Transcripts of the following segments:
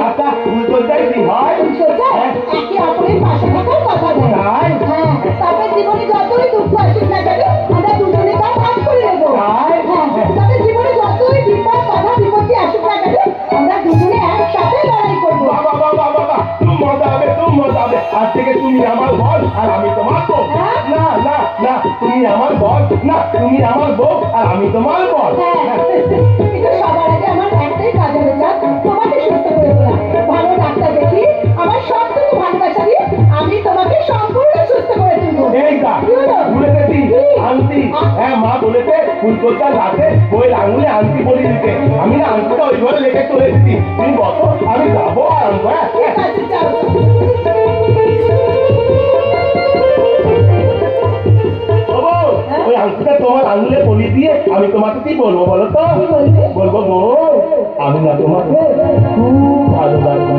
আচ্ছা উল্টোটাই কি হয়? একে অপরের পাশে থাকার কথা দেয় হ্যাঁ তবে জীবনে যতই দুঃখ আসুক না কেন আমরা দুজনে তা ভাগ করে নেব। হ্যাঁ তবে জীবনে যতই বিপদ বাধা বিপত্তি আসুক না কেন আমরা দুজনে একসাথে লড়াই করব। বাবা বাবা বাবা তুমি মজা হবে তুমি আজ থেকে তুমি আমার বল আর আমি তোমার বউ। হ্যাঁ? না না না তুমি আমার বল না তুমি আমার বউ আর আমি তোমার বল হ্যাঁ। সবার আগে আমার একটাই কাজ হবে চাঁদ। ঘরে লেখে চলে এসেছি। তুমি বসো আমি যাব আর হ্যাঁ? আংটিটা তোমার আঙুলে পলি দিয়ে আমি তোমাকে কি বলব বলো তো? বলব? গো আমি না তোমাকে খুব ভালো লাগবো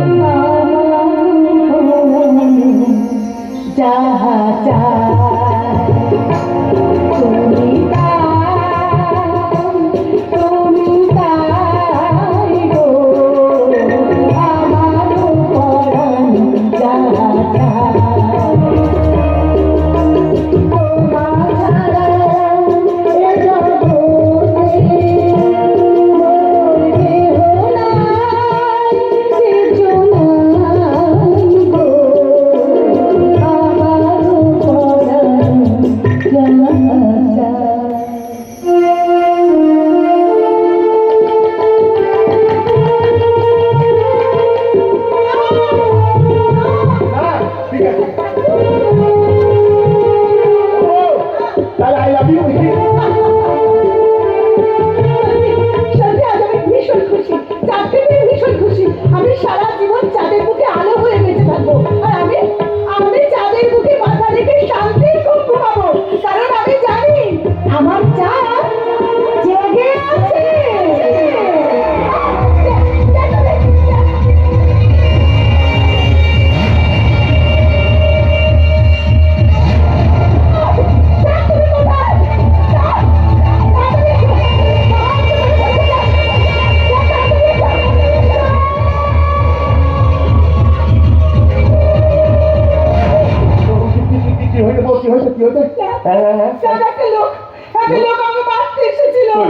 যাহা চা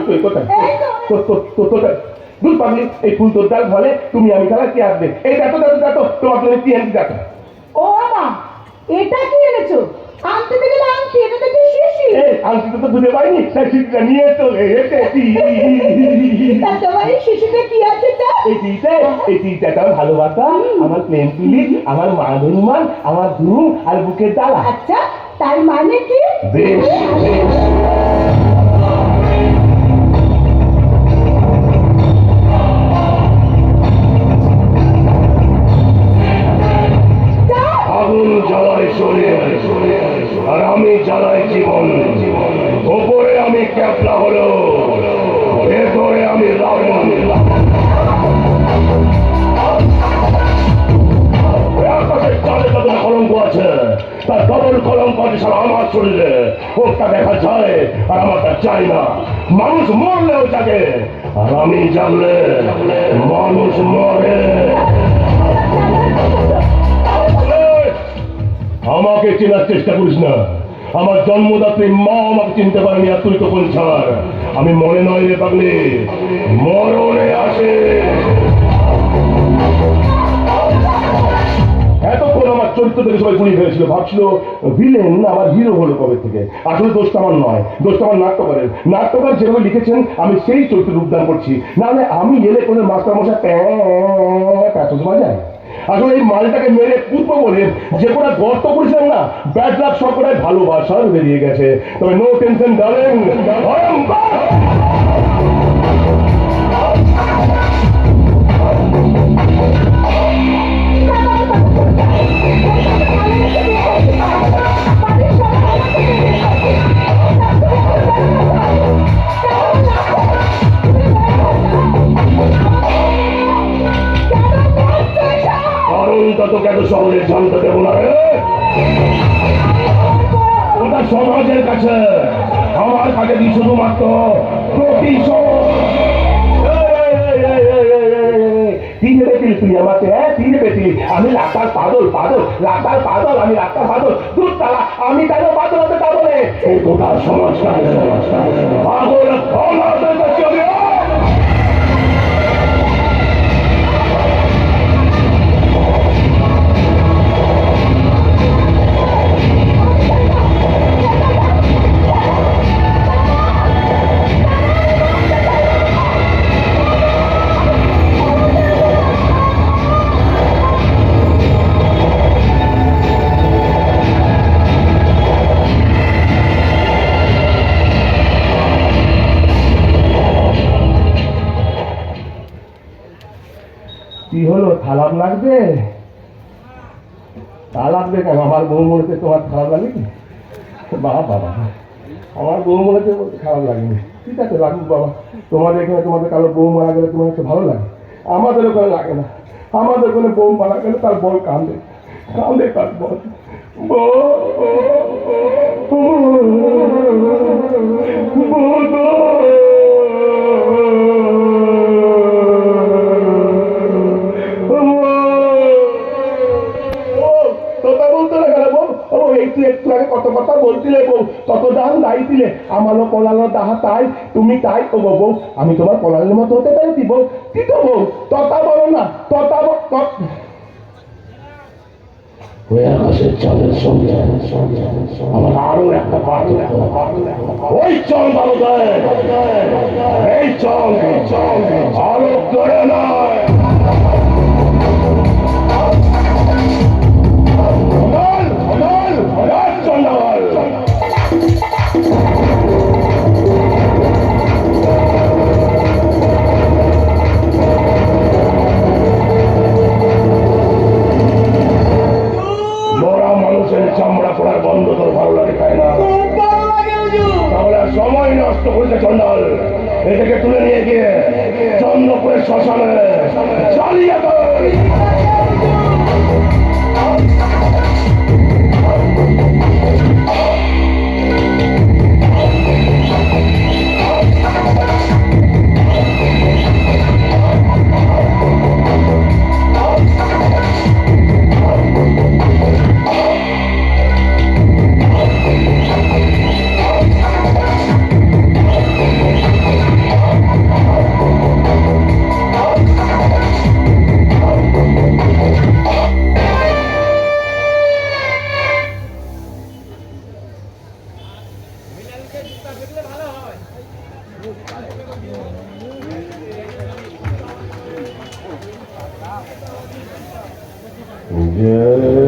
কই, কোথায়? তো- দূর পাবলি এই ফুল তোর ডাল তুমি আমি কি আসবে? এই দেখো দেখো দেখো তোমার জন্য দেখো। ও মা এটা কি এনেছো? আনতে আনতে এটা দেখে শিশি? এই আংটিটা তো খুঁজে পাইনি তাই শিশুটা নিয়ে চলে এসেছি। তা তোমার এই শিশুতে কি আছে তা? এই টিতে এই টিটা আমার ভালোবাসা আমার প্রেম তুলি আমার মান আমার ধুম আর বুকের জ্বালা। আচ্ছা তার মানে কি? শরীরে ওটা দেখা যায়, আর আমারটা চাই না। মানুষ মরলেও জাগে, আর আমি জানলে মানুষ মরে। আমাকে চেনার চেষ্টা করিস না। আমার জন্মদাত্রী মা আমাকে চিনতে পারেনি, আর তুই তো কোন ছাড় আমি মনে নয় রে পাগলি, মরণে আসে। এতক্ষণ চরিত্র থেকে সবাই গুলি ফেলেছিল ভাবছিল, ভিলেন আমার হিরো হলো কবে থেকে? আসলে দোষটা আমার নয়, দোষটা আমার নাট্যকারের। নাট্যকার যেভাবে লিখেছেন, আমি সেই চরিত্র রূপদান করছি। নাহলে আমি এলে কোনো মাস্টার মশাই প্যাঁচ বাজায় আসলে এই মালটাকে মেরে পুতবো বলে যে কোনো গর্ত করেছিলাম না ব্যাড লাক সব কটাই ভালোবাসার বেরিয়ে গেছে। তবে নো টেনশন ডার্লিং চিন্তা তো কেন সমাজের দেব না ওটা সমাজের কাছে। আমার কাছে কি শুধুমাত্র প্রতিশোধ? তুই আমাকে হ্যাঁ তিন বেতিল আমি রাস্তার পাদল পাদল রাস্তার পাদল আমি রাস্তার পাদল আমি পাদল হতে পারব এই গোটা সমাজটা সমাজটা। পাগল খারাপ লাগবে? তা লাগবে কেন? আমার বউ মনেতে তোমার খারাপ লাগেনি? বাবা বাবা। আমার বউ মনেতে খারাপ লাগেনি। ঠিক আছে লাগুক বাবা। তোমাদের এখানে তোমাদের কারও বউ মারা গেলে তোমার একটু ভালো লাগে। আমাদের ওখানে লাগে না। আমাদের ওখানে বউ মারা গেলে তার বল কান্দে কান্দে তার বল। ও দাম গাইছিলে আমারও পলালো তাহা তাই তুমি তাই ও বউ আমি তোমার পলালের মতো হতে পেরেছি বউ কি তো বউ তথা বলো না তথা সঙ্গে আমার আরও একটা পার্থক্য ওই চল ভালো এই চল চল আলো করে নয় এটাকে তুলে নিয়ে গিয়ে চন্দ্রপুরের শ্মশানে চালিয়ে দেয়। Yeah.